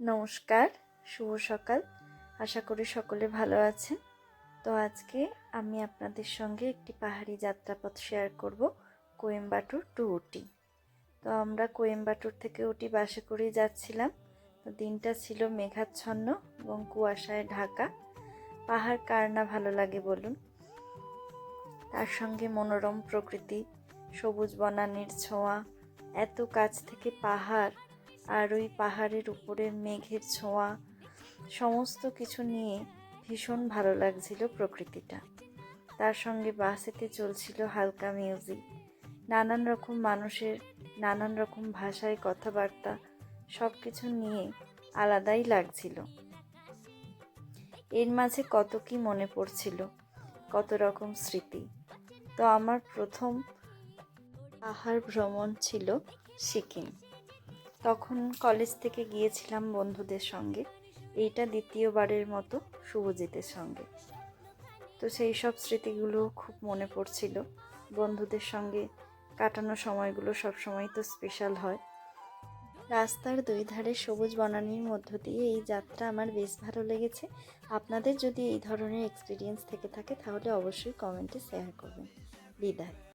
নমস্কার, শুভ সকাল। আশা করি সকলে ভালো আছেন। তো আজকে আমি আপনাদের সঙ্গে একটি পাহাড়ি যাত্রাপথ শেয়ার করব কোয়েম্বাটুর টু উটি তো আমরা কোয়েম্বাটুর থেকে উটি বাসে করেই যাচ্ছিলাম। তো দিনটা ছিল মেঘাচ্ছন্ন এবং কুয়াশায় ঢাকা। পাহাড় কার না ভালো লাগে বলুন। তার সঙ্গে মনোরম প্রকৃতি, সবুজ বনানির ছোঁয়া, এত কাছ থেকে পাহাড় আর ওই পাহাড়ের উপরের মেঘের ছোঁয়া, সমস্ত কিছু নিয়ে ভীষণ ভালো লাগছিল প্রকৃতিটা। তার সঙ্গে বাসেতে চলছিল হালকা মিউজিক। নানান রকম মানুষের, নানান রকম ভাষায় কথাবার্তা সব কিছু নিয়ে আলাদাই লাগছিল। এর মাঝে কত কি মনে পড়ছিল, কত রকম স্মৃতি। তো আমার প্রথম পাহাড় ভ্রমণ ছিল সিকিম। তখন কলেজ থেকে গিয়েছিলাম বন্ধুদের সঙ্গে। এইটা দ্বিতীয়বারের মতো শুভজিতের সঙ্গে। তো সেই সব স্মৃতিগুলো খুব মনে পড়ছিল। বন্ধুদের সঙ্গে কাটানো সময়গুলো সব সময় তো স্পেশাল হয়। রাস্তার দুই ধারে সবুজ বনানীর মধ্য দিয়ে এই যাত্রা আমার বেশ ভালো লেগেছে। আপনাদের যদি এই ধরনের এক্সপিরিয়েন্স থেকে থাকে, তাহলে অবশ্যই কমেন্টে শেয়ার করবেন। বিদায়।